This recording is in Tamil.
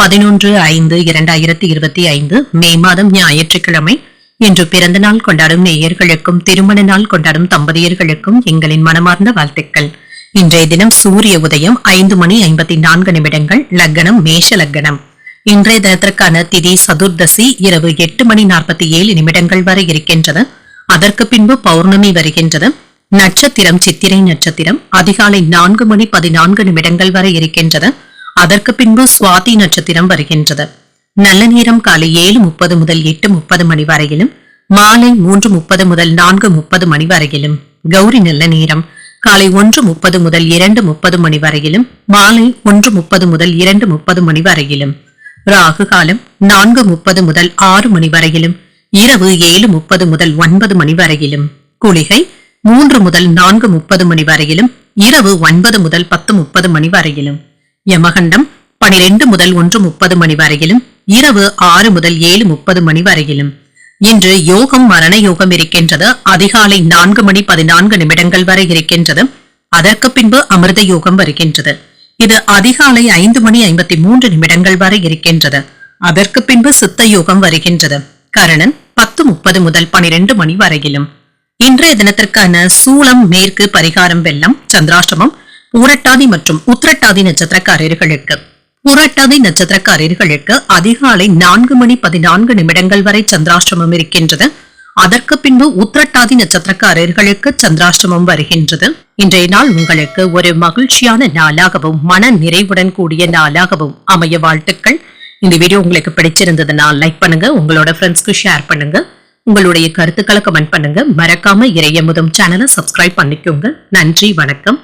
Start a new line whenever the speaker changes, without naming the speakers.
பதினொன்று ஐந்து இரண்டாயிரத்தி இருபத்தி ஐந்து மே மாதம் ஞாயிற்றுக்கிழமை. இன்று பிறந்த நாள் கொண்டாடும் நேயர்களுக்கும் திருமண நாள் கொண்டாடும் தம்பதியர்களுக்கும் எங்களின் மனமார்ந்த வாழ்த்துக்கள். இன்றைய தினம் சூரிய உதயம் ஐந்து மணி ஐம்பத்தி நான்கு நிமிடங்கள் லக்னம் மேஷ லக்னம். இன்றைய தினத்திற்கான திதி சதுர்தசி இரவு எட்டு மணி நாற்பத்தி ஏழு நிமிடங்கள் வரை இருக்கின்றது. அதற்கு பின்பு பௌர்ணமி வருகின்றது. நட்சத்திரம் சித்திரை நட்சத்திரம் அதிகாலை நான்கு மணி பதினான்கு நிமிடங்கள் வரை இருக்கின்றது. அதற்கு பின்பு சுவாதி நட்சத்திரம் வருகின்றது. நல்ல நேரம் காலை ஏழு முப்பது முதல் எட்டு முப்பது மணி வரையிலும் மாலை மூன்று முப்பது முதல் நான்கு முப்பது மணி வரையிலும் கௌரி நல்ல நேரம் காலை ஒன்று முப்பது முதல் இரண்டு முப்பது மணி வரையிலும் மாலை ஒன்று முப்பது முதல் இரண்டு முப்பது மணி வரையிலும் ராகு காலம் நான்கு முப்பது முதல் ஆறு மணி வரையிலும் இரவு ஏழு முப்பது முதல் ஒன்பது மணி வரையிலும் குளிகை மூன்று முதல் நான்கு முப்பது மணி வரையிலும் இரவு ஒன்பது முதல் பத்து முப்பது மணி வரையிலும். யமகண்டம் பனிரெண்டு முதல் ஒன்று முப்பது மணி வரையிலும் இரவு ஆறு முதல் ஏழு முப்பது மணி வரையிலும். இன்று யோகம் மரண யோகம் இருக்கின்றது. அதிகாலை நான்கு மணி பதினான்கு நிமிடங்கள் வரை இருக்கின்றது. அதற்கு பின்பு அமிர்த யோகம் வருகின்றது. இது அதிகாலை ஐந்து மணி ஐம்பத்தி மூன்று நிமிடங்கள் வரை இருக்கின்றது. அதற்கு பின்பு சித்த யோகம் வருகின்றது. கரணன் பத்து முப்பது முதல் பனிரெண்டு மணி வரையிலும். இன்றைய தினத்திற்கான சூளம் மேற்கு பரிகாரம் வெள்ளம் சந்திராஷ்டமம் உரட்டாதி மற்றும் உத்திரட்டாதி நட்சத்திரக்காரர்களுக்கு. பூரட்டாதி நட்சத்திரக்காரர்களுக்கு அதிகாலை நான்கு மணி பதினான்கு நிமிடங்கள் வரை சந்திராஷ்டிரமம் இருக்கின்றது. அதற்கு பின்பு உத்திரட்டாதி நட்சத்திரக்காரர்களுக்கு சந்திராஷ்டிரமம் வருகின்றது. இன்றைய நாள் உங்களுக்கு ஒரு மகிழ்ச்சியான நாளாகவும் மன நிறைவுடன் கூடிய நாளாகவும் அமைய வாழ்த்துக்கள். இந்த வீடியோ உங்களுக்கு பிடிச்சிருந்ததுன்னா லைக் பண்ணுங்க உங்களோட ஃப்ரெண்ட்ஸ்க்கு ஷேர் பண்ணுங்க. உங்களுடைய கருத்துக்களை கமெண்ட் பண்ணுங்க. மறக்காம இறையமுதம் சேனலை சப்ஸ்கிரைப் பண்ணிக்கோங்க. நன்றி வணக்கம்.